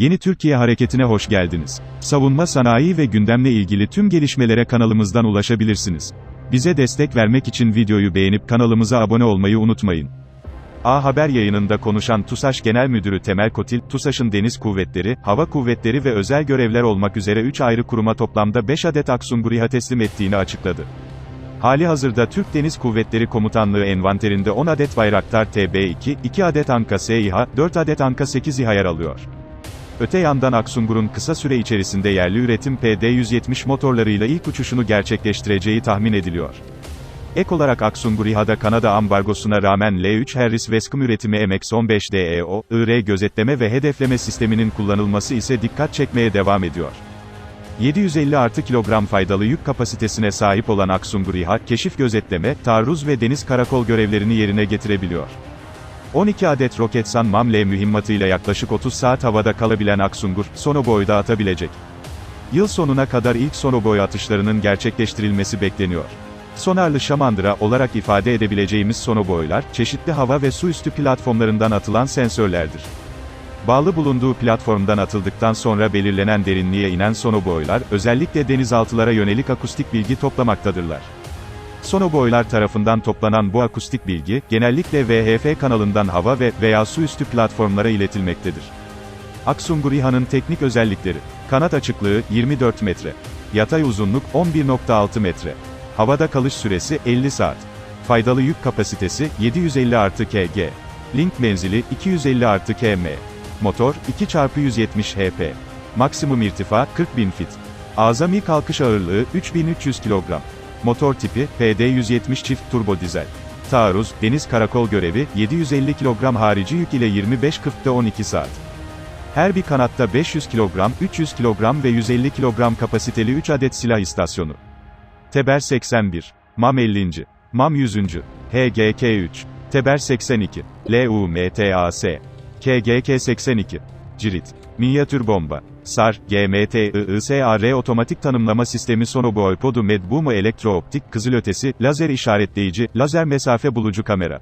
Yeni Türkiye Hareketi'ne hoş geldiniz. Savunma sanayi ve gündemle ilgili tüm gelişmelere kanalımızdan ulaşabilirsiniz. Bize destek vermek için videoyu beğenip kanalımıza abone olmayı unutmayın. A Haber yayınında konuşan TUSAŞ Genel Müdürü Temel Kotil, TUSAŞ'ın deniz kuvvetleri, hava kuvvetleri ve özel görevler olmak üzere 3 ayrı kuruma toplamda 5 adet Aksungur İHA teslim ettiğini açıkladı. Hali hazırda Türk Deniz Kuvvetleri Komutanlığı envanterinde 10 adet Bayraktar TB2, 2 adet Anka SİHA, 4 adet Anka 8 İHA yer alıyor. Öte yandan Aksungur'un kısa süre içerisinde yerli üretim PD-170 motorlarıyla ilk uçuşunu gerçekleştireceği tahmin ediliyor. Ek olarak Aksungur İHA'da Kanada ambargosuna rağmen L3 Harris Wescom üretimi MX-15 DEO, IR gözetleme ve hedefleme sisteminin kullanılması ise dikkat çekmeye devam ediyor. 750 artı kilogram faydalı yük kapasitesine sahip olan Aksungur İHA, keşif gözetleme, taarruz ve deniz karakol görevlerini yerine getirebiliyor. 12 adet Roketsan MAM-L mühimmatıyla yaklaşık 30 saat havada kalabilen Aksungur, sonoboyda atabilecek. Yıl sonuna kadar ilk sonoboy atışlarının gerçekleştirilmesi bekleniyor. Sonarlı şamandıra olarak ifade edebileceğimiz sonoboylar, çeşitli hava ve su üstü platformlarından atılan sensörlerdir. Bağlı bulunduğu platformdan atıldıktan sonra belirlenen derinliğe inen sonoboylar, özellikle denizaltılara yönelik akustik bilgi toplamaktadırlar. Sonoboylar tarafından toplanan bu akustik bilgi, genellikle VHF kanalından hava ve veya su üstü platformlara iletilmektedir. Aksungur İHA'nın teknik özellikleri. Kanat açıklığı, 24 metre. Yatay uzunluk, 11.6 metre. Havada kalış süresi, 50 saat. Faydalı yük kapasitesi, 750 artı kg. Link menzili, 250 artı km. Motor, 2x170 HP. Maksimum irtifa, 40.000 fit. Azami kalkış ağırlığı, 3300 kilogram. Motor tipi, PD-170 çift turbo dizel. Taarruz, deniz karakol görevi, 750 kilogram harici yük ile 25-40'da 12 saat. Her bir kanatta 500 kilogram, 300 kilogram ve 150 kilogram kapasiteli 3 adet silah istasyonu. Teber 81. MAM 50. MAM 100. HGK 3. Teber 82. LUMTAS. KGK 82. Cirit. Minyatür bomba. SAR, GMT-IISAR otomatik tanımlama sistemi Sonoboy Podu Medbumu elektrooptik, kızılötesi, lazer işaretleyici, lazer mesafe bulucu kamera.